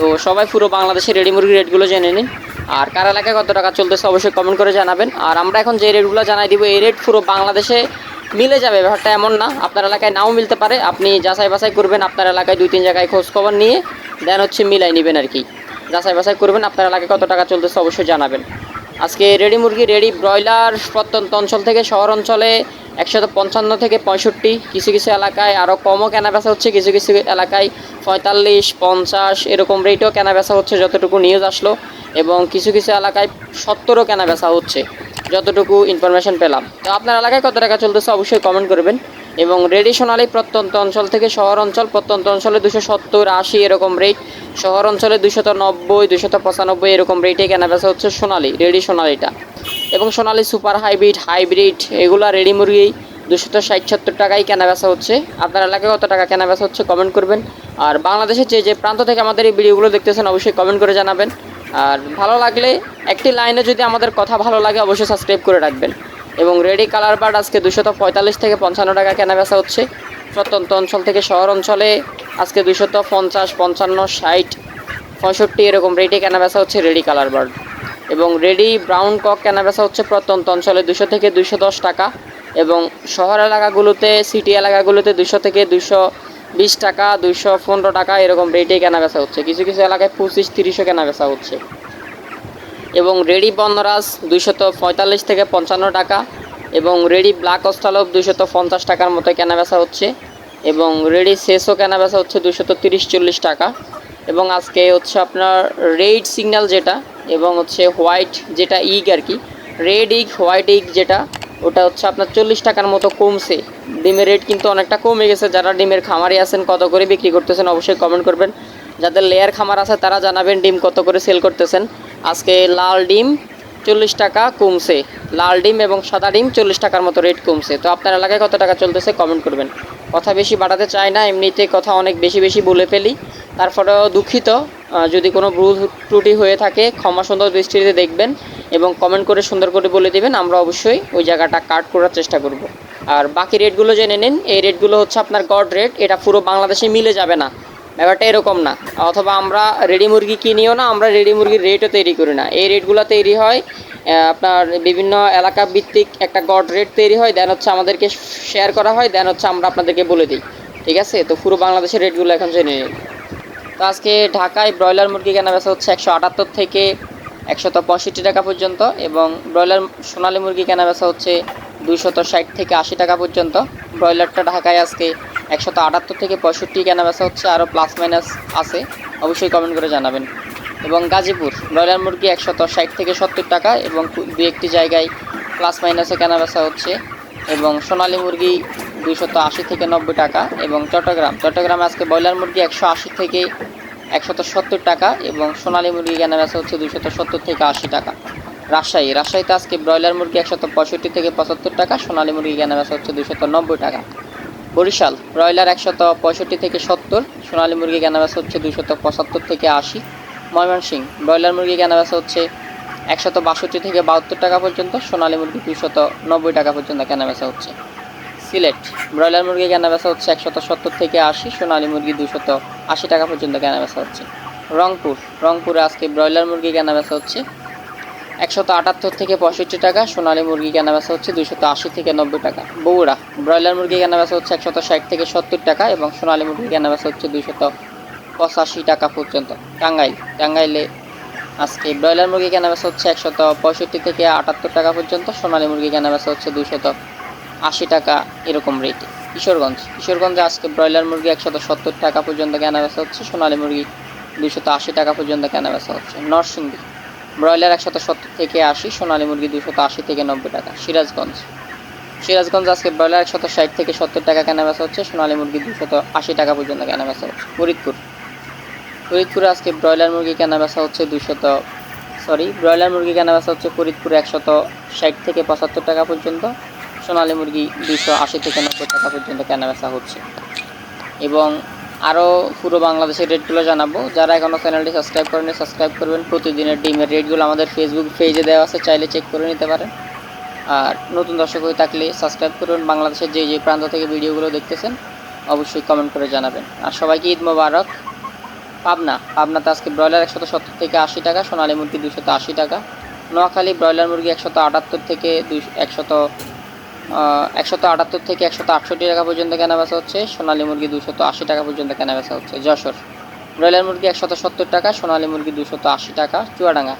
তো সবাই পুরো বাংলাদেশের রেডি মুরগির রেটগুলো জেনে নিন। আর কার এলাকায় কত টাকা চলতেছে অবশ্যই কমেন্ট করে জানাবেন। আর আমরা এখন যে রেটগুলো জানাই দিব, এই রেট পুরো বাংলাদেশে মিলে যাবে। ব্যাপারটা এমন না, আপনার এলাকায় নাও মিলতে পারে। আপনি যাচাই বাছাই করবেন, আপনার এলাকায় দুই তিন জায়গায় খোঁজ খবর নিয়ে দেন হচ্ছে মিলাই নেবেন আর কি। যাচাই বাছাই করবেন, আপনার এলাকায় কত টাকা চলতেছে অবশ্যই জানাবেন। আজকে রেডি মুরগি, রেডি ব্রয়লার প্রত্যন্ত অঞ্চল থেকে শহর অঞ্চলে একশত পঞ্চান্ন থেকে পঁয়ষট্টি। কিছু কিছু এলাকায় আরও কমও কেনা বেচা হচ্ছে, কিছু কিছু এলাকায় পঁয়তাল্লিশ, পঞ্চাশ, এরকম রেটেও কেনা বেচা হচ্ছে যতটুকু নিউজ আসলো এবং কিছু কিছু এলাকায় সত্তরও কেনা বেচা হচ্ছে, যতটুকু ইনফরমেশন পেলাম। তো আপনার এলাকায় কত টাকা চলতেছে অবশ্যই কমেন্ট করবেন। এবং রেডি সোনালি প্রত্যন্ত অঞ্চল থেকে শহর অঞ্চল, প্রত্যন্ত অঞ্চলে দুশো সত্তর, আশি এরকম রেট শহর অঞ্চলে দুশত নব্বই দুশত পঁচানব্বই এরকম রেটে কেনা বেচা হচ্ছে সোনালি রেডি সোনালিটা এবং সোনালি সুপার হাইব্রিড হাইব্রিড এগুলো রেডি মুরগি দুশত ষাট, সত্তর টাকায় কেনা বেচা হচ্ছে। আপনার এলাকায় কত টাকা কেনা বেচা হচ্ছে কমেন্ট করবেন। আর বাংলাদেশের যে যে প্রান্ত থেকে আমাদের এই ভিডিওগুলো দেখতেছেন, অবশ্যই কমেন্ট করে জানাবেন। আর ভালো লাগলে একটি লাইনে যদি আমাদের কথা ভালো লাগে, অবশ্যই সাবস্ক্রাইব করে রাখবেন। এবং রেডি কালার বার্ড আজকে দুশত পঁয়তাল্লিশ থেকে পঞ্চান্ন টাকা কেনা বেচা হচ্ছে। প্রত্যন্ত অঞ্চল থেকে শহর অঞ্চলে আজকে দুশত পঞ্চাশ, পঞ্চান্ন, ষাট, পঁয়ষট্টি এরকম রেটে কেনা বেচা হচ্ছে রেডি কালার বার্ড। এবং রেডি ব্রাউন কক কেনা বেচা হচ্ছে প্রত্যন্ত অঞ্চলে দুশো থেকে দুশো দশ টাকা এবং শহর এলাকাগুলোতে সিটি এলাকাগুলোতে দুশো থেকে দুশো বিশ টাকা দুশো পনেরো টাকা এরকম রেটে কেনা বেচা হচ্ছে। কিছু কিছু এলাকায় পঁচিশ, তিরিশও কেনা বেচা হচ্ছে। এবং রেডি বন্দরাজ দুইশত পঁয়তাল্লিশ থেকে পঞ্চান্ন টাকা এবং রেডি ব্ল্যাক অস্টালভ দুইশত পঞ্চাশ টাকার মতো কেনা বেচা হচ্ছে এবং রেডি শেষও কেনা বেচা হচ্ছে দুশত তিরিশ চল্লিশ টাকা এবং আজকে হচ্ছে আপনার রেড সিগন্যাল যেটা এবং হচ্ছে হোয়াইট যেটা ইগ আর কি, রেড ইগ, হোয়াইট ইগ যেটা, ওটা হচ্ছে আপনার চল্লিশ টাকার মতো কমছে। ডিমের রেট কিন্তু অনেকটা কমে গেছে। যারা ডিমের খামারি আছেন, কত করে বিক্রি করতেছেন, অবশ্যই কমেন্ট করবেন। যাদের লেয়ার খামার আছে, তারা জানাবেন ডিম কত করে সেল করতেছেন। আজকে লাল ডিম চল্লিশ টাকা কমছে। লাল ডিম এবং সাদা ডিম চল্লিশ টাকার মতো রেট কমছে। তো আপনার এলাকায় কত টাকা চলতেছে কমেন্ট করবেন। কথা বেশি বাড়াতে চাই না, এমনিতে কথা অনেক বেশি বেশি বলে ফেলি। তারপরেও দুঃখিত যদি কোনো ভুল ত্রুটি হয়ে থাকে, ক্ষমা সুন্দর দৃষ্টিতে দেখবেন এবং কমেন্ট করে সুন্দর করে বলে দিবেন, আমরা অবশ্যই ওই জায়গাটা কাট করার চেষ্টা করব। আর বাকি রেটগুলো জেনে নিন, এই রেটগুলো হচ্ছে আপনার গড রেট এটা পুরো বাংলাদেশে মিলে যাবে না। ব্যাপারটা এরকম না। অথবা আমরা রেডি মুরগি কিনিও না, আমরা রেডি মুরগির রেটও তৈরি করি না। এই রেটগুলো তৈরি হয় আপনার বিভিন্ন এলাকা ভিত্তিক একটা গড রেট তৈরি হয় দেন হচ্ছে আমাদেরকে শেয়ার করা হয় দেন হচ্ছে আমরা আপনাদেরকে বলে দিই। ঠিক আছে? তো পুরো বাংলাদেশের রেটগুলো এখন জেনে নিন। তো আজকে ঢাকায় ব্রয়লার মুরগি কেনা বেচা হচ্ছে একশো আটাত্তর থেকে একশত পঁয়ষট্টি টাকা পর্যন্ত এবং ব্রয়লার সোনালী মুরগি কেনা বেচা হচ্ছে দুইশত ষাট থেকে আশি টাকা পর্যন্ত। ব্রয়লারটা ঢাকায় আজকে একশত আটাত্তর থেকে পঁয়ষট্টি, কেনা বেচা হচ্ছে আরও প্লাস মাইনাস আছে, অবশ্যই কমেন্ট করে জানাবেন। এবং গাজীপুর, ব্রয়লার মুরগি একশত ষাট থেকে সত্তর টাকা এবং দু একটি জায়গায় প্লাস মাইনাসে কেনা বেচা হচ্ছে। এবং সোনালী মুরগি দুইশত আশি থেকে নব্বই টাকা এবং চট্টগ্রাম, চট্টগ্রামে আজকে ব্রয়লার মুরগি একশো আশি থেকে একশত সত্তর টাকা এবং সোনালী মুরগি কেনা বেচা হচ্ছে দুইশত সত্তর থেকে আশি টাকা। রাজশাহী, রাজশাহীতে আজকে ব্রয়লার মুরগি একশত পঁয়ষট্টি থেকে পঁচাত্তর টাকা, সোনালী মুরগি কেনা বেচা হচ্ছে দুইশত নব্বই টাকা। বরিশাল ব্রয়লার একশত পঁয়ষট্টি থেকে সত্তর, সোনালী মুরগি কেনা বেচা হচ্ছে দুইশত পঁচাত্তর থেকে আশি, ময়মনসিংহ, ব্রয়লার মুরগি কেনা বেচা হচ্ছে একশত বাষট্টি থেকে বাহাত্তর টাকা পর্যন্ত, সোনালী মুরগি দুইশত নব্বই টাকা পর্যন্ত কেনা বেচা হচ্ছে। সিলেট, ব্রয়লার মুরগি কেনা বেচা হচ্ছে একশত সত্তর থেকে আশি, সোনালী মুরগি দুশত আশি টাকা পর্যন্ত কেনা বেচা হচ্ছে। রংপুর, রংপুরে আজকে ব্রয়লার মুরগি কেনা বেচা হচ্ছে একশত আটাত্তর থেকে পঁয়ষট্টি টাকা, সোনালী মুরগি কেনা বেচা হচ্ছে দুশত আশি থেকে নব্বই টাকা। বগুড়া, ব্রয়লার মুরগি কেনা বেচা হচ্ছে একশত ষাট থেকে সত্তর টাকা এবং সোনালী মুরগি কেনা বেচা হচ্ছে দুশত পঁচাশি টাকা পর্যন্ত। টাঙ্গাইল, টাঙ্গাইলে আজকে ব্রয়লার মুরগি কেনা বেচা হচ্ছে একশত পঁয়ষট্টি থেকে আটাত্তর টাকা পর্যন্ত, সোনালী মুরগি কেনা বেচা হচ্ছে দুশত আশি টাকা এরকম রেটে কিশোরগঞ্জ, কিশোরগঞ্জে আজকে ব্রয়লার মুরগি একশত সত্তর টাকা পর্যন্ত কেনা বেচা হচ্ছে, সোনালী মুরগি দুশত আশি টাকা পর্যন্ত কেনা বেচা হচ্ছে। নরসিংদী ব্রয়লার একশত সত্তর থেকে আশি, সোনালী মুরগি দুশত আশি থেকে নব্বই টাকা, সিরাজগঞ্জ। সিরাজগঞ্জ আজকে ব্রয়লার একশত ষাট থেকে সত্তর টাকা কেনা বেচা হচ্ছে, সোনালী মুরগি দুশত আশি টাকা পর্যন্ত কেনা বেচা হচ্ছে। ফরিদপুর। ফরিদপুরে আজকে ব্রয়লার মুরগি কেনা বেচা হচ্ছে দুশত সরি, ব্রয়লার মুরগি কেনা বেচা হচ্ছে ফরিদপুরে একশত ষাট থেকে পঁচাত্তর টাকা পর্যন্ত, সোনালী মুরগি দুশো আশি থেকে নব্বই টাকা পর্যন্ত কেনা বেচা হচ্ছে। এবং আরও পুরো বাংলাদেশের রেটগুলো জানাব। যারা এখনও চ্যানেলটি সাবস্ক্রাইব করেনি সাবস্ক্রাইব করবেন। প্রতিদিনের ডিমের রেটগুলো আমাদের ফেসবুক পেজে দেওয়া আছে, চাইলে চেক করে নিতে পারেন। আর নতুন দর্শক হয়ে থাকলে সাবস্ক্রাইব করবেন বাংলাদেশের যে যে প্রান্ত থেকে ভিডিওগুলো দেখতেছেন, অবশ্যই কমেন্ট করে জানাবেন। আর সবাইকে ঈদ মোবারক। পাবনা, পাবনাতে আজকে ব্রয়লার একশত সত্তর থেকে আশি টাকা, সোনালী মুরগি দুশত আশি টাকা, নোয়াখালী ব্রয়লার মুরগি একশত আটাত্তর থেকে দুই একশত একশত আটাত্তর থেকে একশত আটষট্টি টাকা পর্যন্ত কেনা বেচা হচ্ছে। সোনালী মুরগি দুশত আশি টাকা পর্যন্ত কেনা বেচা হচ্ছে। যশোর। ব্রয়লার মুরগি একশত সত্তর টাকা, সোনালী মুরগি দুশত আশি টাকা, চুয়াডাঙ্গা।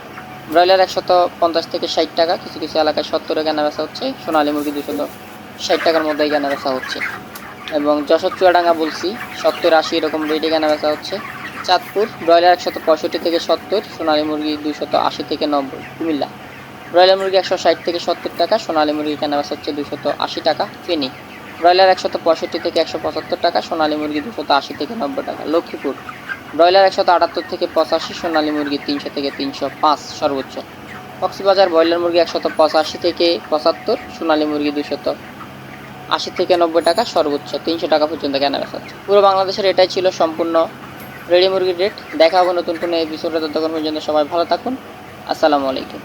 ব্রয়লার একশত পঞ্চাশ থেকে ষাট টাকা, কিছু কিছু এলাকায় সত্তরে কেনা বেচা হচ্ছে। সোনালী মুরগি দুশত ষাট টাকার মধ্যেই কেনা বেচা হচ্ছে। এবং যশোর, চুয়াডাঙ্গা বলছি, সত্তর আশি এরকম রেটে কেনা বেচা হচ্ছে। চাঁদপুর, ব্রয়লার একশত পঁয়ষট্টি থেকে সত্তর, সোনালী মুরগি দুশত আশি থেকে নব্বই। কুমিল্লা। ব্রয়লার মুরগি একশো ষাট থেকে সত্তর টাকা, সোনালী মুরগি কেনা বেচা হচ্ছে দুশত আশি টাকা, ফেনি। ব্রয়লার একশত পঁয়ষট্টি থেকে একশো পঁচাত্তর টাকা, সোনালী মুরগি দুশত আশি থেকে নব্বই টাকা, লক্ষ্মীপুর। ব্রয়লার একশত আটাত্তর থেকে পঁচাশি, সোনালী মুরগি তিনশো থেকে তিনশো পাঁচ সর্বোচ্চ। কক্সবাজার ব্রয়লার মুরগি একশত পঁচাশি থেকে পঁচাত্তর, সোনালী মুরগি দুশত আশি থেকে নব্বই টাকা সর্বোচ্চ, তিনশো টাকা পর্যন্ত কেনা বেচা হচ্ছে। পুরো বাংলাদেশের এটাই ছিল সম্পূর্ণ রেডি মুরগির রেট দেখা হবে নতুন কোনো এপিসোডে ততক্ষণ পর্যন্ত সবাই ভালো থাকুন। আসসালামু আলাইকুম।